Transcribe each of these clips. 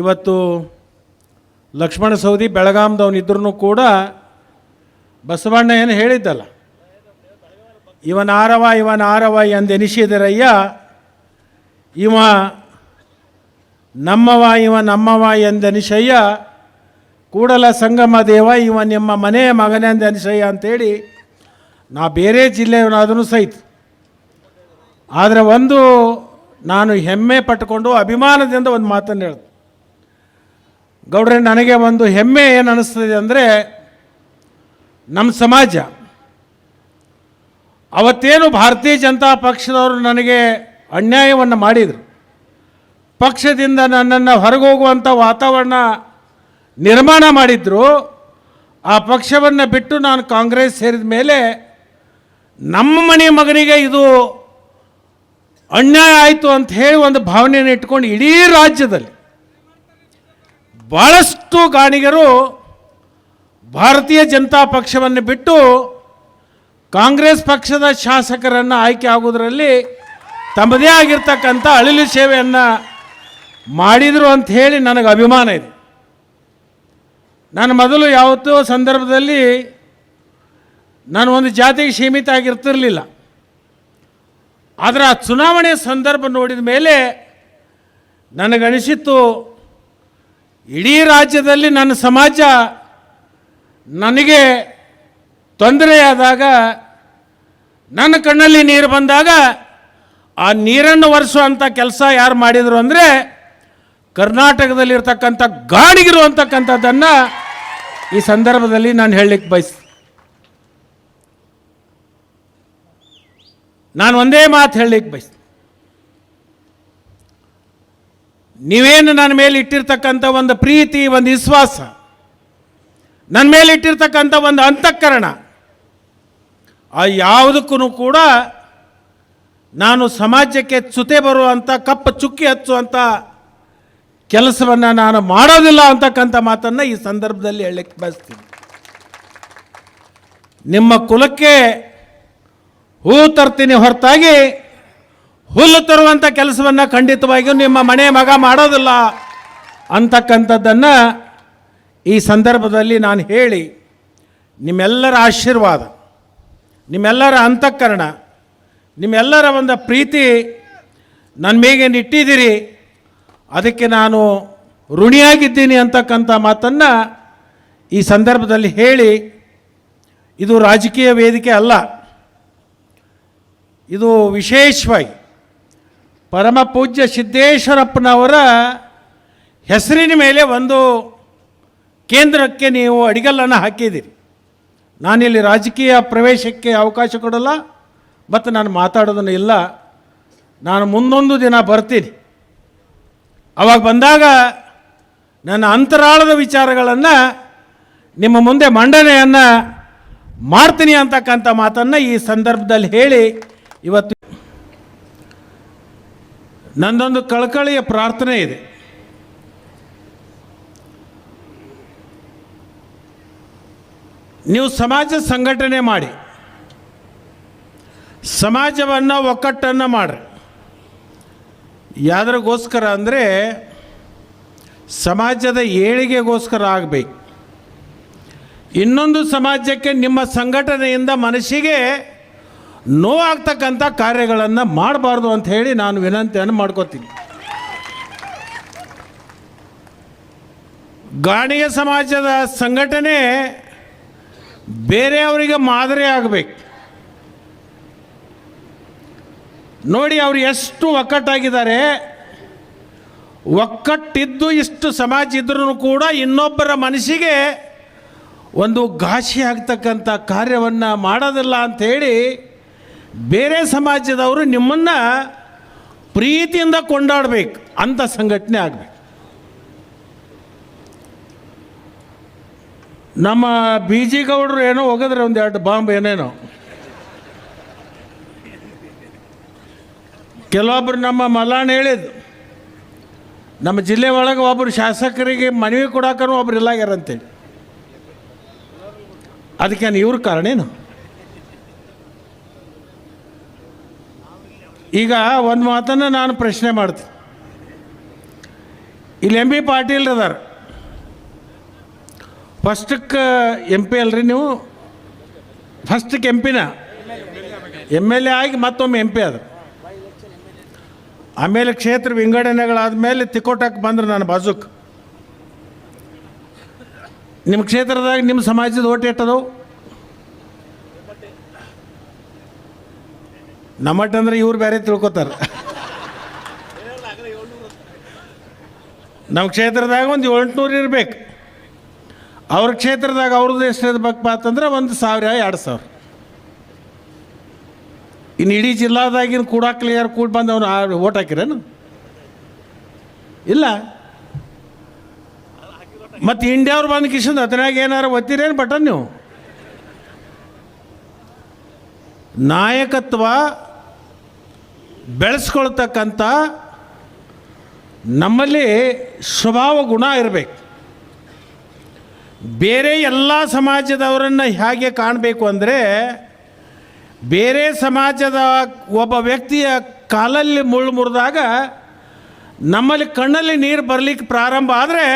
ಇವತ್ತು ಲಕ್ಷ್ಮಣ ಸೌದಿ ಬೆಳಗಾಂದವನಿದ್ರೂ ಕೂಡ ಬಸವಣ್ಣ ಏನು ಹೇಳಿದ್ದಲ್ಲ, ಇವನ ಆರವ ಇವನ ಆರವ ಎಂದೆನಿಸಿದರಯ್ಯ ಇವ ನಮ್ಮವ ಇವ ನಮ್ಮವ ಎಂದೆನಿಸಯ್ಯ ಕೂಡಲ ಸಂಗಮ ದೇವ, ಇವ ನಿಮ್ಮ ಮನೆಯ ಮಗನೆಂದೆನಿಸಯ್ಯ ಅಂತೇಳಿ ನಾ ಬೇರೆ ಜಿಲ್ಲೆಯವನಾದರೂ ಸಹಿತ. ಆದರೆ ಒಂದು ನಾನು ಹೆಮ್ಮೆ ಪಟ್ಟುಕೊಂಡು ಅಭಿಮಾನದಿಂದ ಒಂದು ಮಾತನ್ನು ಹೇಳ್ದೆ ಗೌಡ್ರೆ, ನನಗೆ ಒಂದು ಹೆಮ್ಮೆ ಏನು ಅನ್ನಿಸ್ತದೆ ಅಂದರೆ ನಮ್ಮ ಸಮಾಜ. ಅವತ್ತೇನು ಭಾರತೀಯ ಜನತಾ ಪಕ್ಷದವರು ನನಗೆ ಅನ್ಯಾಯವನ್ನು ಮಾಡಿದರು. ಪಕ್ಷದಿಂದ ನನ್ನನ್ನು ಹೊರಗೋಗುವಂಥ ವಾತಾವರಣ ನಿರ್ಮಾಣ ಮಾಡಿದ್ರು. ಆ ಪಕ್ಷವನ್ನು ಬಿಟ್ಟು ನಾನು ಕಾಂಗ್ರೆಸ್ ಸೇರಿದ ಮೇಲೆ ನಮ್ಮ ಮನೆ ಮಗನಿಗೆ ಇದು ಅನ್ಯಾಯ ಆಯಿತು ಅಂತ ಹೇಳಿ ಒಂದು ಭಾವನೆಯನ್ನು ಇಟ್ಕೊಂಡು ಇಡೀ ರಾಜ್ಯದಲ್ಲಿ ಭಾಳಷ್ಟು ಗಾಣಿಗರು ಭಾರತೀಯ ಜನತಾ ಪಕ್ಷವನ್ನು ಬಿಟ್ಟು ಕಾಂಗ್ರೆಸ್ ಪಕ್ಷದ ಶಾಸಕರನ್ನು ಆಯ್ಕೆ ಆಗೋದರಲ್ಲಿ ತಮ್ಮದೇ ಆಗಿರ್ತಕ್ಕಂಥ ಅಳಿಲು ಸೇವೆಯನ್ನು ಮಾಡಿದರು ಅಂತ ಹೇಳಿ ನನಗೆ ಅಭಿಮಾನ ಇದೆ. ನಾನು ಮೊದಲು ಯಾವತ್ತೋ ಸಂದರ್ಭದಲ್ಲಿ ನಾನು ಒಂದು ಜಾತಿಗೆ ಸೀಮಿತ ಆಗಿರ್ತಿರಲಿಲ್ಲ. ಆದರೆ ಆ ಚುನಾವಣೆಯ ಸಂದರ್ಭ ನೋಡಿದ ಮೇಲೆ ನನಗನಿಸಿತ್ತು ಇಡೀ ರಾಜ್ಯದಲ್ಲಿ ನನ್ನ ಸಮಾಜ ನನಗೆ ತೊಂದರೆಯಾದಾಗ, ನನ್ನ ಕಣ್ಣಲ್ಲಿ ನೀರು ಬಂದಾಗ, ಆ ನೀರನ್ನು ಒರೆಸುವಂಥ ಕೆಲಸ ಯಾರು ಮಾಡಿದರು ಅಂದರೆ, ಕರ್ನಾಟಕದಲ್ಲಿರ್ತಕ್ಕಂಥ ಗಾಡಿಗಿರು ಅಂತಕ್ಕಂಥದ್ದನ್ನು ಈ ಸಂದರ್ಭದಲ್ಲಿ ನಾನು ಹೇಳಲಿಕ್ಕೆ ಬಯಸ್, ನಾನು ಒಂದೇ ಮಾತು ಹೇಳಲಿಕ್ಕೆ ಬಯಸ್ತೀನಿ ನೀವೇನು ನನ್ನ ಮೇಲೆ ಇಟ್ಟಿರ್ತಕ್ಕಂಥ ಒಂದು ಪ್ರೀತಿ, ಒಂದು ವಿಶ್ವಾಸ, ನನ್ನ ಮೇಲೆ ಇಟ್ಟಿರ್ತಕ್ಕಂಥ ಒಂದು ಅಂತಃಕರಣ, ಆ ಯಾವುದಕ್ಕೂ ಕೂಡ ನಾನು ಸಮಾಜಕ್ಕೆ ಚ್ಯುತೆ ಬರುವಂಥ, ಕಪ್ಪ ಚುಕ್ಕಿ ಹಚ್ಚುವಂಥ ಕೆಲಸವನ್ನು ನಾನು ಮಾಡೋದಿಲ್ಲ ಅಂತಕ್ಕಂಥ ಮಾತನ್ನು ಈ ಸಂದರ್ಭದಲ್ಲಿ ಹೇಳಕ್ಕೆ ಬಯಸ್ತೀನಿ. ನಿಮ್ಮ ಕುಲಕ್ಕೆ ಹೂ ತರ್ತೀನಿ ಹೊರತಾಗಿ ಹುಲ್ಲು ತರುವಂಥ ಕೆಲಸವನ್ನು ಖಂಡಿತವಾಗಿಯೂ ನಿಮ್ಮ ಮನೆ ಮಗ ಮಾಡೋದಿಲ್ಲ ಅಂತಕ್ಕಂಥದ್ದನ್ನು ಈ ಸಂದರ್ಭದಲ್ಲಿ ನಾನು ಹೇಳಿ ನಿಮ್ಮೆಲ್ಲರ ಆಶೀರ್ವಾದ, ನಿಮ್ಮೆಲ್ಲರ ಅಂತಃಕರಣ, ನಿಮ್ಮೆಲ್ಲರ ಒಂದು ಪ್ರೀತಿ ನನ್ನ ಮೇಗೆ ಇಟ್ಟಿದ್ದೀರಿ ಅದಕ್ಕೆ ನಾನು ಋಣಿಯಾಗಿದ್ದೀನಿ ಅಂತಕ್ಕಂಥ ಮಾತನ್ನು ಈ ಸಂದರ್ಭದಲ್ಲಿ ಹೇಳಿ, ಇದು ರಾಜಕೀಯ ವೇದಿಕೆ ಅಲ್ಲ, ಇದು ವಿಶೇಷವಾಗಿ ಪರಮ ಪೂಜ್ಯ ಸಿದ್ದೇಶ್ವರಪ್ಪನವರ ಹೆಸರಿನ ಮೇಲೆ ಒಂದು ಕೇಂದ್ರಕ್ಕೆ ನೀವು ಅಡಿಗಲ್ಲನ್ನು ಹಾಕಿದ್ದೀರಿ. ನಾನಿಲ್ಲಿ ರಾಜಕೀಯ ಪ್ರವೇಶಕ್ಕೆ ಅವಕಾಶ ಕೊಡಲ್ಲ, ಮತ್ತು ನಾನು ಮಾತಾಡೋದನ್ನು ಇಲ್ಲ. ನಾನು ಮುಂದೊಂದು ದಿನ ಬರ್ತೀನಿ. ಅವಾಗ ಬಂದಾಗ ನನ್ನ ಅಂತರಾಳದ ವಿಚಾರಗಳನ್ನು, ನಿಮ್ಮ ಮುಂದೆ ಮಂಡನೆಯನ್ನು ಮಾಡ್ತೀನಿ ಅಂತಕ್ಕಂಥ ಮಾತನ್ನು ಈ ಸಂದರ್ಭದಲ್ಲಿ ಹೇಳಿ ಇವತ್ತು ನಂದೊಂದು ಕಳಕಳಿಯ ಪ್ರಾರ್ಥನೆ ಇದೆ. ನೀವು ಸಮಾಜ ಸಂಘಟನೆ ಮಾಡಿ. ಸಮಾಜವನ್ನು ಒಕ್ಕಟ್ಟನ್ನು ಮಾಡ್ರಿ. ಯಾವ್ದ್ರಗೋಸ್ಕರ ಅಂದರೆ ಸಮಾಜದ ಏಳಿಗೆಗೋಸ್ಕರ ಆಗಬೇಕು. ಇನ್ನೊಂದು ಸಮಾಜಕ್ಕೆ ನಿಮ್ಮ ಸಂಘಟನೆಯಿಂದ ಮನಸ್ಸಿಗೆ ನೋವಾಗ್ತಕ್ಕಂಥ ಕಾರ್ಯಗಳನ್ನು ಮಾಡಬಾರ್ದು ಅಂತ ಹೇಳಿ ನಾನು ವಿನಂತಿಯನ್ನು ಮಾಡ್ಕೋತೀನಿ. ಗಾಣಿಯ ಸಮಾಜದ ಸಂಘಟನೆ ಬೇರೆಯವರಿಗೆ ಮಾದರಿ ಆಗಬೇಕು. ನೋಡಿ ಅವರು ಎಷ್ಟು ಒಕ್ಕಟ್ಟಾಗಿದ್ದಾರೆ. ಒಕ್ಕಟ್ಟಿದ್ದು ಇಷ್ಟು ಸಮಾಜ ಇದ್ರೂ ಕೂಡ ಇನ್ನೊಬ್ಬರ ಮನಸ್ಸಿಗೆ ಒಂದು ಘಾಸಿ ಆಗ್ತಕ್ಕಂಥ ಕಾರ್ಯವನ್ನು ಮಾಡೋದಿಲ್ಲ ಅಂಥೇಳಿ ಬೇರೆ ಸಮಾಜದವರು ನಿಮ್ಮನ್ನು ಪ್ರೀತಿಯಿಂದ ಕೊಂಡಾಡಬೇಕು ಅಂಥ ಸಂಘಟನೆ ಆಗಬೇಕು. ನಮ್ಮ ಬಿ ಜಿ ಗೌಡರು ಏನೋ ಹೋಗಿದ್ರೆ ಒಂದು ಎರಡು ಬಾಂಬ್ ಏನೇನೋ. ಕೆಲವೊಬ್ರು ನಮ್ಮ ಮಲಾಣ ಹೇಳಿದ್ದು, ನಮ್ಮ ಜಿಲ್ಲೆ ಒಳಗೆ ಒಬ್ಬರು ಶಾಸಕರಿಗೆ ಮನವಿ ಕೊಡಾಕನು ಒಬ್ರು ಇಲ್ಲಾಗ್ಯಾರಂತೇಳಿ ಅದಕ್ಕೇನು ಇವ್ರ ಕಾರಣ ಈಗ ಒಂದು ಮಾತನ್ನು ನಾನು ಪ್ರಶ್ನೆ ಮಾಡ್ತೀನಿ. ಇಲ್ಲಿ ಎಂ ಬಿ ಪಾಟೀಲ್ ಅದಾರ ಫಸ್ಟಕ್ಕೆ ಎಂ ಪಿ ಅಲ್ರಿ ನೀವು? ಫಸ್ಟಕ್ಕೆ ಎಂ ಪಿನ ಎಂ ಎಲ್ ಎ ಆಗಿ ಮತ್ತೊಮ್ಮೆ ಎಂ ಪಿ ಅದ ಆಮೇಲೆ ಕ್ಷೇತ್ರ ವಿಂಗಡಣೆಗಳಾದ್ಮೇಲೆ ತಿಕೋಟಕ್ಕೆ ಬಂದ್ರೆ ನಾನು ಬಾಜುಕ್. ನಿಮ್ಮ ಕ್ಷೇತ್ರದಾಗ ನಿಮ್ಮ ಸಮಾಜದ ಓಟ್ ಎಟ್ಟದವು ನಮ್ಮಟ್ ಅಂದ್ರೆ ಇವ್ರು ಬೇರೆ ತಿಳ್ಕೊತಾರೆ. ನಮ್ಮ ಕ್ಷೇತ್ರದಾಗ ಒಂದು ಏಳ್ನೂರು ಇರ್ಬೇಕು. ಅವ್ರ ಕ್ಷೇತ್ರದಾಗ ಅವ್ರದ್ದು ಎಷ್ಟು ಇರ್ಬೇಕಪ್ಪ ಅಂತಂದ್ರೆ ಒಂದು ಸಾವಿರ ಎರಡು ಸಾವಿರ. ಇನ್ನು ಇಡೀ ಜಿಲ್ಲಾದಾಗಿನ ಕೂಡ ಕ್ಲಿಯರ್ ಕೂಡ ಬಂದು ಅವನು ಓಟ್ ಹಾಕಿರೇನು? ಇಲ್ಲ. ಮತ್ತು ಇಂಡಿಯಾವ್ರು ಬಂದು ಕಿಶನ್ ಅದ್ರಾಗ ಏನಾರು ಒತ್ತಿರೇನು ಬಟನ್ ನೀವು? ನಾಯಕತ್ವ ಬೆಳೆಸ್ಕೊಳ್ತಕ್ಕಂಥ ನಮ್ಮಲ್ಲಿ ಸ್ವಭಾವ ಗುಣ ಇರಬೇಕು. ಬೇರೆ ಎಲ್ಲ ಸಮಾಜದವರನ್ನು ಹೇಗೆ ಕಾಣಬೇಕು ಅಂದರೆ ಬೇರೆ ಸಮಾಜದ ಒಬ್ಬ ವ್ಯಕ್ತಿಯ ಕಾಲಲ್ಲಿ ಮುಳ್ಳು ಮುರಿದಾಗ ನಮ್ಮಲ್ಲಿ ಕಣ್ಣಲ್ಲಿ ನೀರು ಬರಲಿಕ್ಕೆ ಪ್ರಾರಂಭ ಆದರೆ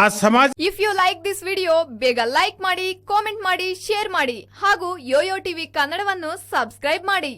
ಆ ಸಮಾಜ if you like this video ಬೇಗ ಲೈಕ್ ಮಾಡಿ ಕಾಮೆಂಟ್ ಮಾಡಿ ಶೇರ್ ಮಾಡಿ ಹಾಗೂ ಯೋಯೋ ಟಿವಿ ಕನ್ನಡವನ್ನು ಸಬ್ಸ್ಕ್ರೈಬ್ ಮಾಡಿ.